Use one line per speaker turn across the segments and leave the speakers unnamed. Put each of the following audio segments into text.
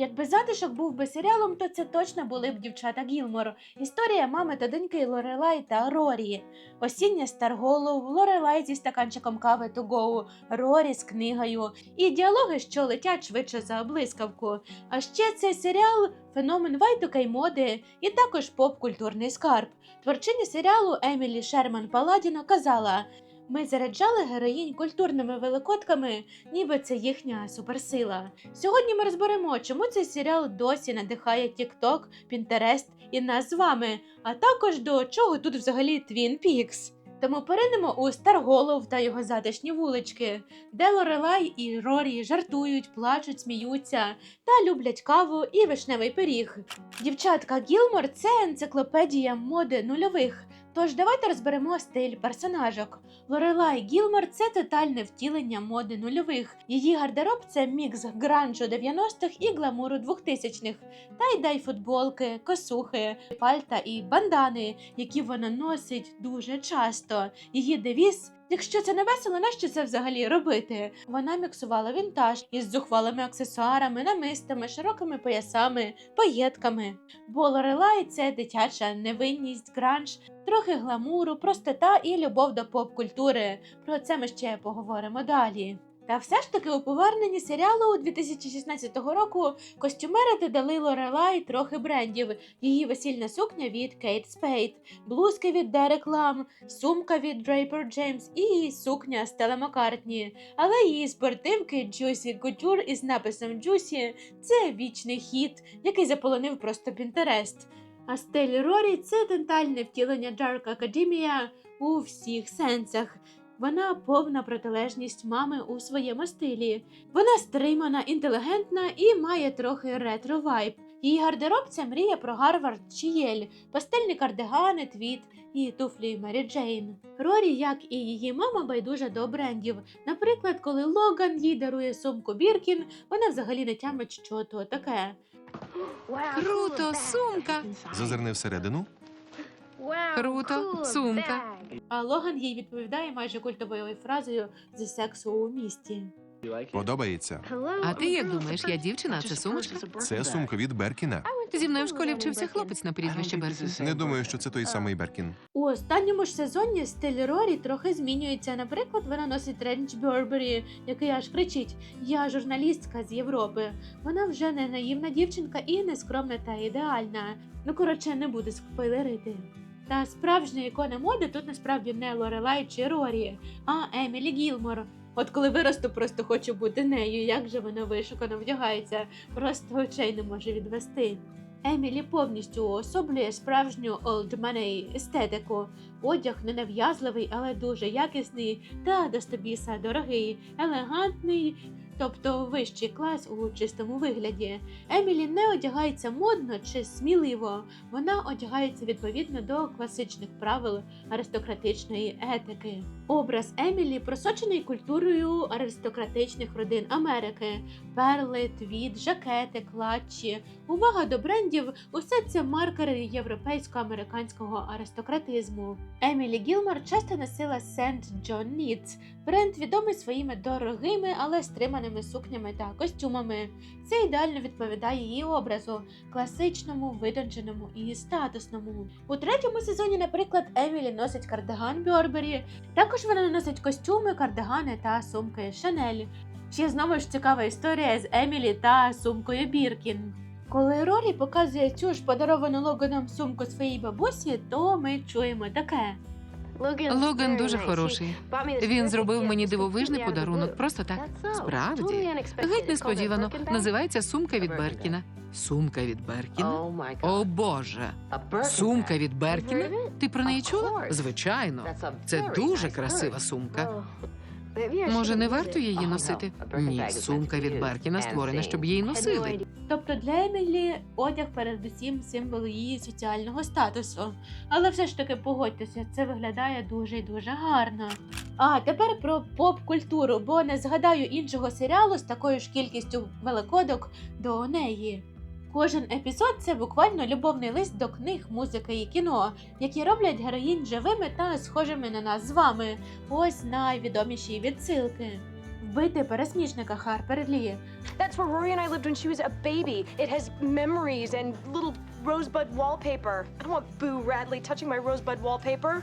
Якби затишок був би серіалом, то це точно були б дівчата Гілмор. Історія мами та доньки Лорелай та Рорі. Осіння Старголов, Лорелай зі стаканчиком кави go, Рорі з книгою і діалоги, що летять швидше за блискавку. А ще цей серіал феномен вайтука й моди, і також поп-культурний скарб. Творчиня серіалу Емілі Шерман Паладіно казала. Ми заряджали героїнь культурними великодками, ніби це їхня суперсила. Сьогодні ми розберемо, чому цей серіал досі надихає TikTok, Pinterest і нас з вами, а також до чого тут взагалі Twin Peaks. Тому перейдемо у Старголов та його затишні вулички, де Лорелай і Рорі жартують, плачуть, сміються та люблять каву і вишневий пиріг. Дівчатка Гілмор це енциклопедія моди нульових. Тож давайте розберемо стиль персонажок. Лорелай Гілмор це тотальне втілення моди нульових. Її гардероб це мікс гранжу 90-х і гламуру 2000-х. Та й дай футболки, косухи, пальта і бандани, які вона носить дуже часто. Її девіз. Якщо це не весело, нащо це взагалі робити? Вона міксувала вінтаж із зухвалими аксесуарами, намистами, широкими поясами, паєтками. Бо Лорелай це дитяча невинність, гранж, трохи гламуру, простота і любов до поп-культури. Про це ми ще поговоримо далі. Та все ж таки у поверненні серіалу 2016 року костюмери додали Лорелай трохи брендів. Її весільна сукня від Кейт Спейд, блузки від Derek Lam, сумка від Draper James і сукня Стелла Маккартні. Але її спортивки Juicy Couture із написом Juicy – це вічний хіт, який заполонив просто Pinterest. А стиль Рорі це тотальне втілення Dark Academia у всіх сенсах. Вона повна протилежність мами у своєму стилі. Вона стримана, інтелігентна і має трохи ретро вайб. Її гардероб це мрія про Гарвард чи Єль, пастельні кардигани, твіт і туфлі Мері Джейн. Рорі, як і її мама, байдужа до брендів. Наприклад, коли Логан їй дарує сумку Біркін, вона взагалі не тямить, що то таке.
Круто, сумка.
Зазирни всередину.
Круто, сумка.
А Логан їй відповідає майже культовою фразою зі сексу у місті.
Подобається.
А ти як думаєш, я дівчина, а це сумочка?
Це сумка від Беркіна.
Зі мною в школі вчився хлопець на прізвище Беркін.
Не думаю, що це той самий Беркін.
У останньому ж сезоні стиль Рорі трохи змінюється. Наприклад, вона носить тренч Бербері, який аж кричить: Я журналістка з Європи. Вона вже не наївна дівчинка і не скромна та ідеальна. Ну коротше, не буду спойлерити. Та справжня ікона моди тут насправді не Лорелай чи Рорі, а Емілі Гілмор. От коли виросту, просто хочу бути нею. Як же вона вишукано вдягається, просто очей не може відвести. Емілі повністю уособлює справжню money естетику. Одяг ненав'язливий, але дуже якісний та до стобіса дорогий, елегантний, тобто вищий клас у чистому вигляді. Емілі не одягається модно чи сміливо, вона одягається відповідно до класичних правил аристократичної етики. Образ Емілі просочений культурою аристократичних родин Америки: перли, твіт, жакети, клатчі, увага до брендів усе це маркери європейсько-американського аристократизму. Емілі Гілмор часто носила Сент Джон Ніц, бренд відомий своїми дорогими, але стриманими сукнями та костюмами. Це ідеально відповідає її образу класичному, видонченому і статусному. У третьому сезоні, наприклад, Емілі носить кардиган Бьорбері. Також вона носить костюми, кардигани та сумки Шанель. Ще знову ж цікава історія з Емілі та сумкою Біркін. Коли Рорі показує цю ж подаровану Логаном сумку своїй бабусі, то ми чуємо таке.
Логан дуже хороший. Він зробив мені дивовижний подарунок. Просто так. Справді. Геть несподівано. Називається сумка від Беркіна. Сумка від Беркіна? О Боже. Сумка від Беркіна? Ти про неї чула? Звичайно. Це дуже красива сумка. Може, не варто її носити? Ні, сумка від Беркіна створена, щоб її носили.
Тобто для Емілі одяг передусім символ її соціального статусу. Але все ж таки погодьтеся, це виглядає дуже і дуже гарно. А тепер про поп-культуру, бо не згадаю іншого серіалу з такою ж кількістю великодок до неї. Кожен епізод це буквально любовний лист до книг, музики і кіно, які роблять героїнь живими та схожими на нас з вами. Ось найвідоміші відсилки. вбити пересмішника Харпер Лі.
That's where Rory and I lived when she was a baby. It has memories and little rosebud wallpaper. I don't want Boo Radley touching my rosebud wallpaper.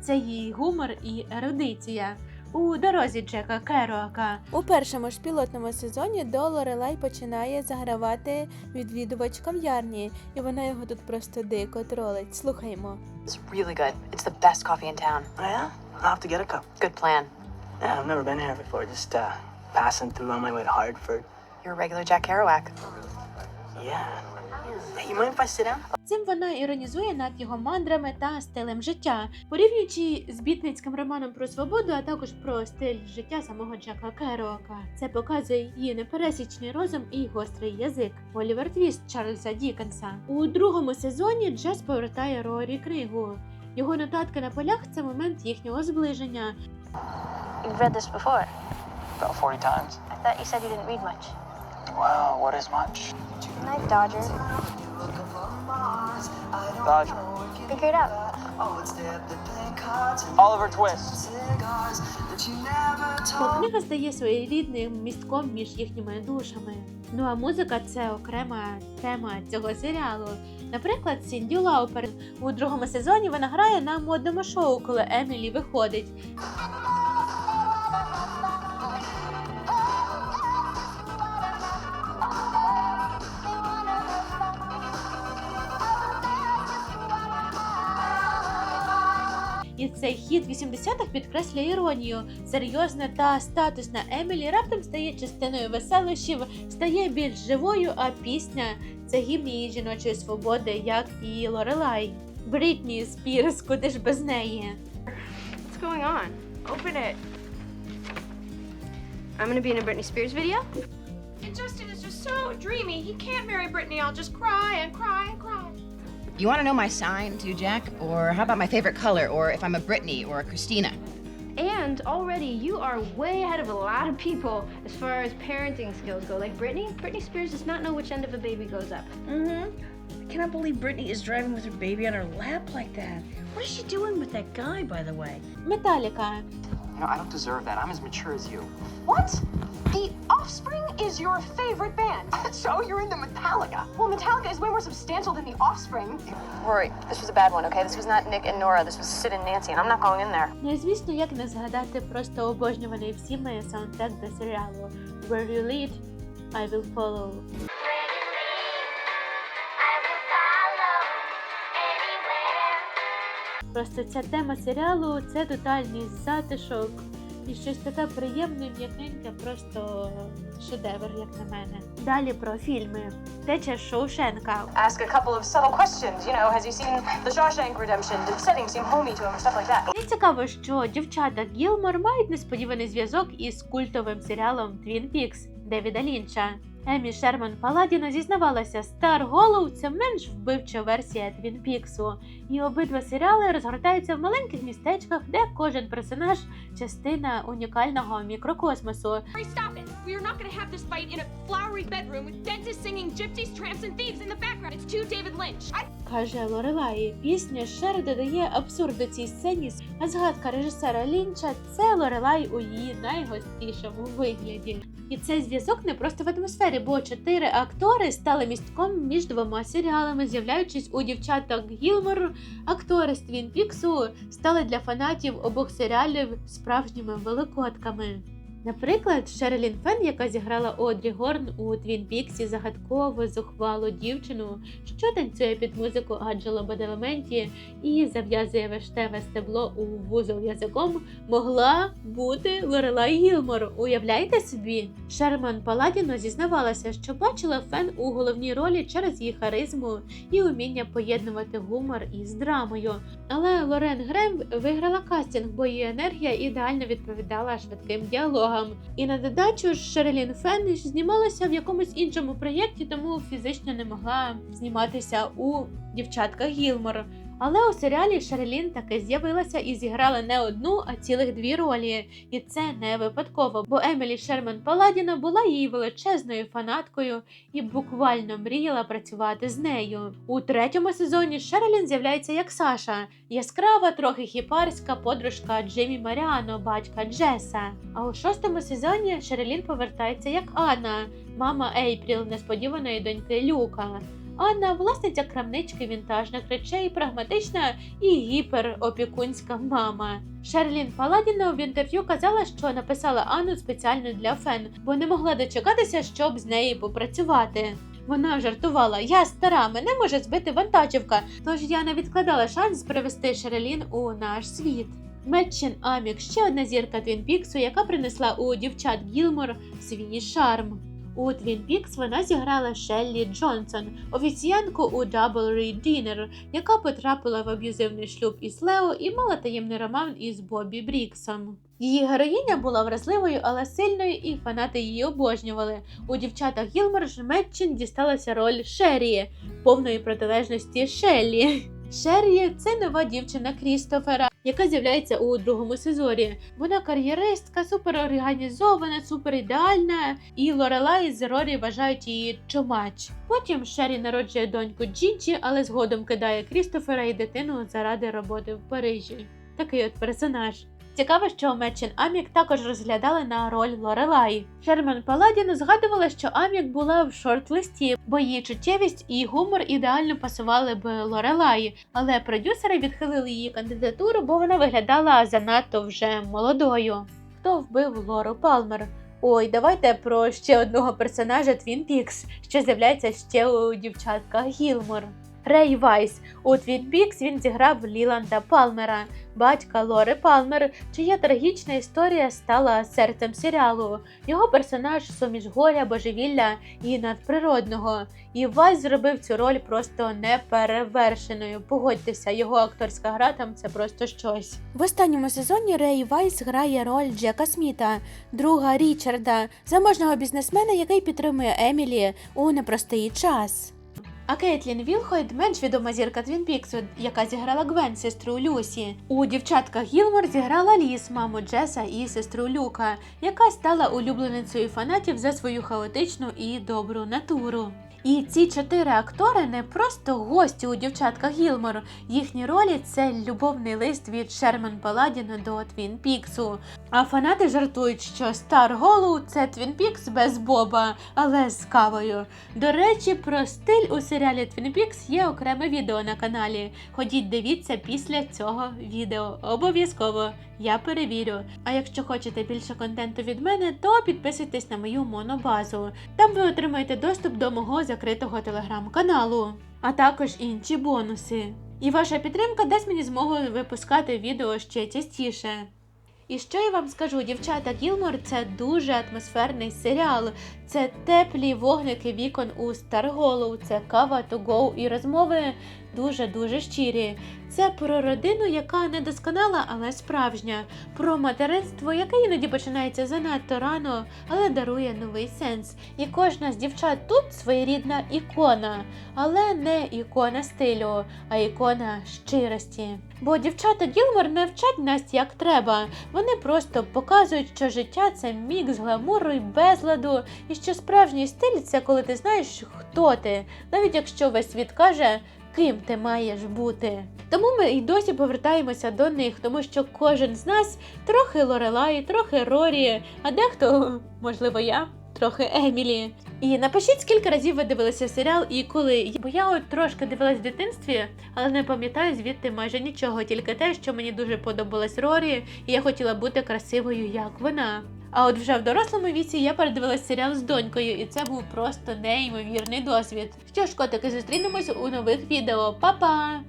Це її гумор і ерудиція. У дорозі Джека Керуака. У першому ж пілотному сезоні до Лорелай починає загравати відвідувач кав'ярні, і вона його тут просто дико тролить. Слухаймо.
It's really good. It's the best coffee in town.
Oh, yeah? I'll have to get a cup.
Good plan.
Yeah, I've never been here before. Just uh, passing through on my way to Hartford.
You're a regular Jack Kerouac.
Yeah.
Цим вона іронізує над його мандрами та стилем життя, порівнюючи з бітницьким романом про свободу, а також про стиль життя самого Джека Керуака. Це показує її непересічний розум і гострий язик. Олівер Твіст Чарльза Дікенса. У другому сезоні Джес повертає Рорі книгу. Його нотатки на полях це момент їхнього зближення.
You've read this before.
About 40 times.
I thought you said you didn't read much.
Wow, what is much?
Night, Dodger.
Dodger.
Figure it out.
Oliver Twist.
Книга стає своєрідним містком між їхніми душами. Ну а музика це окрема тема цього серіалу. Наприклад, Сінді Лаупер у другому сезоні вона грає на модному шоу, коли Емілі виходить. І цей хід 80-х підкреслює іронію. Серйозна та статусна Емілі раптом стає частиною веселощів, стає більш живою, а пісня це гімн її жіночої свободи, як і Лорелай. Брітні Спірс, куди ж без неї.
What's going on? Open it. I'm gonna be in a Britney Spears video. And Justin is just so dreamy. He can't marry Britney. I'll just cry and cry and cry.
You want to know my sign too, Jack? Or how about my favorite color? Or if I'm a Brittany or a Christina?
And already you are way ahead of a lot of people as far as parenting skills go. Like Brittany, Britney Spears does not know which end of a baby goes up.
Mm hmm. I cannot believe Brittany is driving with her baby on her lap like that. What is she doing with that guy, by the way?
Metallica.
You know, I don't deserve that. I'm as mature as you.
What? The Offspring is your favorite band.
so you're into Metallica.
Well, Metallica is way more substantial than the Offspring.
Rory, this was a bad one, okay? This was not Nick and Nora. This was Sid and Nancy, and I'm not going in there.
Ну і звісно, як не згадати просто обожнюваний всіми саундтрек до серіалу Where You Lead, I Will Follow. Просто ця тема серіалу це тотальний затишок і щось таке приємне, м'якеньке, просто шедевр, як на мене. Далі про фільми. Теча Шоушенка.
Ask a couple of subtle questions. You know, has he seen The Shawshank Redemption? Did the setting seem homey to him or stuff like that?
Мені цікаво, що дівчата Гілмор мають несподіваний зв'язок із культовим серіалом Твін Пікс Девіда Лінча. Емі Шерман Паладіна зізнавалася, Стар Голоу це менш вбивча версія Твін Піксу, і обидва серіали розгортаються в маленьких містечках, де кожен персонаж частина унікального мікрокосмосу.
We are not going to have this fight in a flowery bedroom with dentists singing gypsies, tramps, and thieves in the background. It's too David Lynch. I
каже Лорелай. Пісня Шер додає абсурду цій сцені, а згадка режисера Лінча це Лорелай у її найгострішому вигляді. І цей зв'язок не просто в атмосфері, бо чотири актори стали містком між двома серіалами, з'являючись у дівчаток Гілмор. Актори з Твін Піксу стали для фанатів обох серіалів справжніми великодками. Наприклад, Шерлін Фен, яка зіграла Одрі Горн у Твін Піксі загадково зухвалу дівчину, що танцює під музику Анджело Баделаменті і зав'язує вештеве стебло у вузол язиком, могла бути Лорелай Гілмор. Уявляєте собі? Шерман Паладіно зізнавалася, що бачила Фен у головній ролі через її харизму і уміння поєднувати гумор із драмою. Але Лорен Грем виграла кастинг, бо її енергія ідеально відповідала швидким діалогам. І на додачу Шерелін Шерлін Фен знімалася в якомусь іншому проєкті, тому фізично не могла зніматися у дівчатках Гілмор. Але у серіалі Шерлін таки з'явилася і зіграла не одну, а цілих дві ролі. І це не випадково, бо Емілі Шерман Паладіна була її величезною фанаткою і буквально мріяла працювати з нею. У третьому сезоні Шерлін з'являється як Саша, яскрава, трохи хіпарська подружка Джиммі Маріано, батька Джеса. А у шостому сезоні Шерлін повертається як Анна, мама Ейпріл, несподіваної доньки Люка. Анна власниця крамнички вінтажних речей, прагматична і гіперопікунська мама. Шерлін Паладіна в інтерв'ю казала, що написала Анну спеціально для фен, бо не могла дочекатися, щоб з нею попрацювати. Вона жартувала: я стара, мене може збити вантажівка, тож я не відкладала шанс привести Шерлін у наш світ. Метчин Амік ще одна зірка Твін Піксу, яка принесла у дівчат Гілмор свій шарм. У Твін Пікс вона зіграла Шеллі Джонсон, офіціянку у Double Red Dinner, яка потрапила в аб'юзивний шлюб із Лео і мала таємний роман із Бобі Бріксом. Її героїня була вразливою, але сильною, і фанати її обожнювали. У дівчатах Гілмор ж Метчин дісталася роль Шеррі, повної протилежності Шеллі. Шеррі це нова дівчина Крістофера, яка з'являється у другому сезоні. Вона кар'єристка, суперорганізована, суперідеальна, і Лорела і Рорі вважають її чумач. Потім Шері народжує доньку Джіджі, але згодом кидає Крістофера і дитину заради роботи в Парижі. Такий от персонаж. Цікаво, що Метчин Амік також розглядали на роль Лорелай. Шерман Паладін згадувала, що Амік була в шорт-листі, бо її чуттєвість і гумор ідеально пасували б Лорелай, але продюсери відхилили її кандидатуру, бо вона виглядала занадто вже молодою. Хто вбив Лору Палмер? Ой, давайте про ще одного персонажа Твін Пікс, що з'являється ще у дівчатках Гілмор. Рей Вайс у Твін Пікс він зіграв Ліланда Палмера, батька Лори Палмер, чия трагічна історія стала серцем серіалу. Його персонаж суміш горя, божевілля і надприродного. І Вайс зробив цю роль просто неперевершеною. Погодьтеся, його акторська гра там це просто щось. В останньому сезоні Рей Вайс грає роль Джека Сміта, друга Річарда, заможного бізнесмена, який підтримує Емілі у непростий час. А Кейтлін Вілхойд менш відома зірка Твін Піксу, яка зіграла Гвен, сестру Люсі. У дівчатках Гілмор зіграла Ліс, маму Джеса і сестру Люка, яка стала улюбленицею фанатів за свою хаотичну і добру натуру. І ці чотири актори не просто гості у дівчатках Гілмор. Їхні ролі це любовний лист від Шерман Паладіна до Твін Піксу. А фанати жартують, що Стар Голу це Твін Пікс без Боба, але з кавою. До речі, про стиль у серіалі Твін Пікс є окреме відео на каналі. Ходіть, дивіться після цього відео. Обов'язково я перевірю. А якщо хочете більше контенту від мене, то підписуйтесь на мою монобазу. Там ви отримаєте доступ до мого закритого телеграм-каналу, а також інші бонуси. І ваша підтримка дасть мені змогу випускати відео ще частіше. І що я вам скажу, дівчата Гілмор це дуже атмосферний серіал. Це теплі вогники вікон у Старголу, це кава to go і розмови дуже-дуже щирі. Це про родину, яка не досконала, але справжня, про материнство, яке іноді починається занадто рано, але дарує новий сенс. І кожна з дівчат тут своєрідна ікона, але не ікона стилю, а ікона щирості. Бо дівчата Гілмор не вчать нас як треба. Вони просто показують, що життя це мікс гламуру і безладу, і що справжній стиль це коли ти знаєш, хто ти, навіть якщо весь світ каже. Ким ти маєш бути? Тому ми і досі повертаємося до них, тому що кожен з нас трохи Лорелай, трохи Рорі, а дехто, можливо, я, трохи Емілі. І напишіть, скільки разів ви дивилися серіал і коли. Бо я от трошки дивилась в дитинстві, але не пам'ятаю звідти майже нічого, тільки те, що мені дуже подобалась Рорі, і я хотіла бути красивою, як вона. А от вже в дорослому віці я передивилась серіал з донькою, і це був просто неймовірний досвід. Що ж, котики, зустрінемось у нових відео. Па-па!